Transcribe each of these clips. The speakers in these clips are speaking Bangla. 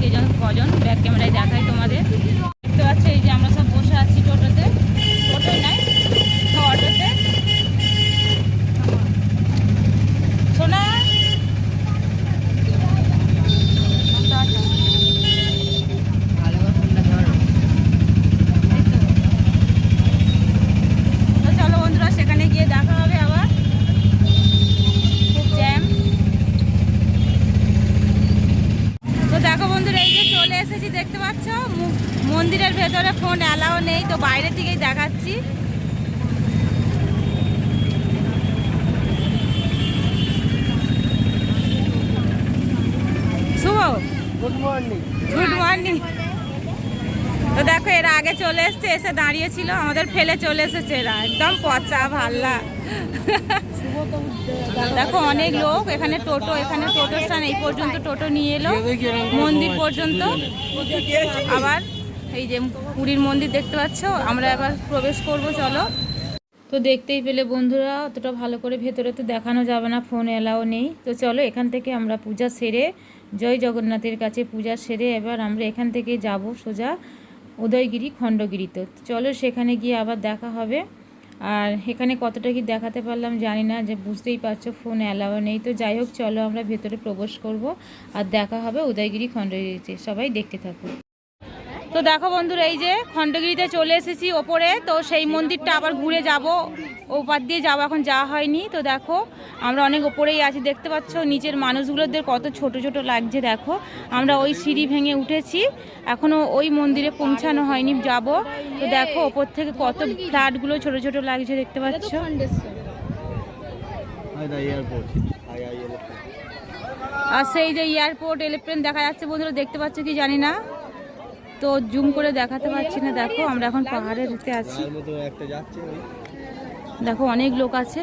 কে জন কজন ব্যাক ক্যামেরায় দেখাই তোমাদের দেখতে পাচ্ছ এই যে আমরা সব বসে আছি টোটোতে টোটোই নাই অটোতে সোনা তো চলো বন্ধুরা সেখানে গিয়ে দেখা হবে আবার খুব জ্যাম তো দেখো বন্ধুরা এই যে চলে এসেছি দেখতে পাচ্ছ? মন্দিরের ভেতরে ফোন অ্যালাও নেই তো বাইরের দিকেই দেখাচ্ছি। Shubho. Good morning good morning তো দেখো এরা আগে চলে এসছে এসে দাঁড়িয়েছিল আমাদের ফেলে চলে এসেছে এরা। একদম পচা ভাল্লা। দেখো, অনেক লোক, এখানে টোটো এখানে টোটো স্থান, এই পর্যন্ত টোটো নিয়ে এলো, মন্দির পর্যন্ত। আবার এই যে পুরীর মন্দির দেখতে পাচ্ছ, আমরা এবার প্রবেশ করব, চলো। তো দেখতেই পেলে বন্ধুরা, অতটা ভালো করে ভেতরে তো দেখানো যাবে না, ফোন এলাও নেই। তো চলো, এখান থেকে আমরা পূজা সেরে, জয় জগন্নাথের কাছে পূজা সেরে এবার আমরা এখান থেকে যাব সোজা, উদয়গিরি খণ্ডগিরিতে। চলো, সেখানে গিয়ে আবার দেখা হবে। আর এখানে কতটা কি দেখাতে পারলাম জানি না, যে বুঝতেই পারছ ফোন অ্যালাও নেই। তো যাই হোক, চলো আমরা ভেতরে প্রবেশ করব আর দেখা হবে উদয়গিরি খণ্ডগিরিতে। সবাই দেখতে থাকো। তো দেখো বন্ধুরা, এই যে খণ্ডগিরিতে চলে এসেছি ওপরে। তো সেই মন্দিরটা আবার ঘুরে যাব। ওপার দিয়ে যাব এখন যাওয়া হয়নি। তো দেখো আমরা অনেক ওপরেই আছি দেখতে পাচ্ছ নিচের মানুষগুলোদের কত ছোট ছোট লাগছে দেখো। আমরা ওই সিঁড়ি ভেঙে উঠেছি এখনও ওই মন্দিরে পৌঁছানো হয়নি যাব। তো দেখো ওপর থেকে কত ফ্ল্যাটগুলো ছোট ছোট লাগছে দেখতে পাচ্ছ। আর সেই যে এয়ারপোর্ট এরোপ্লেন দেখা যাচ্ছে বন্ধুরা দেখতে পাচ্ছ কি জানি না। তো জুম করে দেখাতে পারছি না দেখো আমরা এখন পাহাড়ের দিতে আছি। দেখো, অনেক লোক আছে।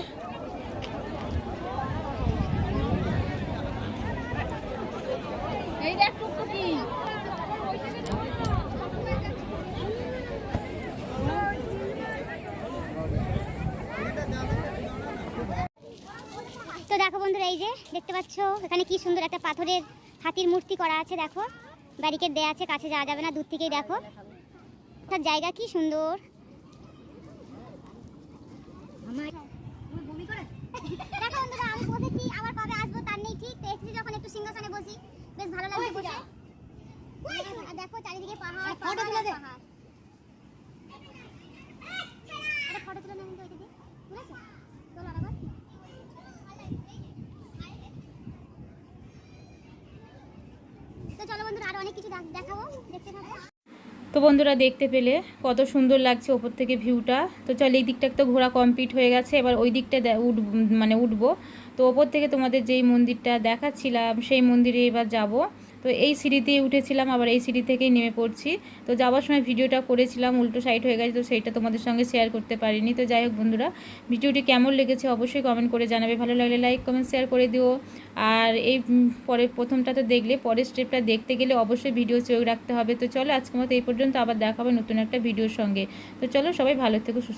তো দেখো বন্ধুরা, এই যে দেখতে পাচ্ছ, এখানে কি সুন্দর একটা পাথরের হাতির মূর্তি করা আছে, দেখো। ব্যারিকেড দেয়া আছে, কাছে যাওয়া যাবে না, দূর থেকেই দেখো। তার জায়গা কি সুন্দর। দেখো বন্ধুরা আমি বসেছি আবার কবে আসব তার নেই ঠিক? তো এসেছি যখন একটু সিংহাসনে বসি। বেশ ভালো লাগছে বসে। দেখো চারিদিকে পাহাড় পাহাড় আর পাহাড়। একটা ফটো তুলে তো দিয়ে তোলো আবার। তো চলো বন্ধুরা আরও অনেক কিছু দেখ- দেখাবো। দেখতে থাকো। তো বন্ধুরা দেখতে পেলে কত সুন্দর লাগছে ওপর থেকে ভিউটা। তো চল, এই দিকটা তো ঘোরা কমপ্লিট হয়ে গেছে। এবার ওই দিকটা উঠ মানে উঠবো। তো ওপর থেকে তোমাদের যেই মন্দিরটা দেখাচ্ছিলাম, সেই মন্দিরে এবার যাব। তো এই সিঁড়িতেই উঠেছিলাম, আবার এই সিঁড়ি থেকেই নেমে পড়ছি। তো যাওয়ার সময় ভিডিওটা করেছিলাম, উল্টো সাইড হয়ে গেছে, তো সেইটা তোমাদের সঙ্গে শেয়ার করতে পারিনি। তো যাই হোক বন্ধুরা, ভিডিওটি কেমন লেগেছে অবশ্যই কমেন্ট করে জানাবে। ভালো লাগলে লাইক কমেন্ট শেয়ার করে দিও। আর এই পরের প্রথমটা তো দেখলে, পরের স্টেপটা দেখতে গেলে অবশ্যই ভিডিও চোখ রাখতে হবে। তো চলো আজকের মতো এই পর্যন্ত, আবার দেখা হবে নতুন একটা ভিডিওর সঙ্গে। তো চলো সবাই ভালো থেকো, সুস্থ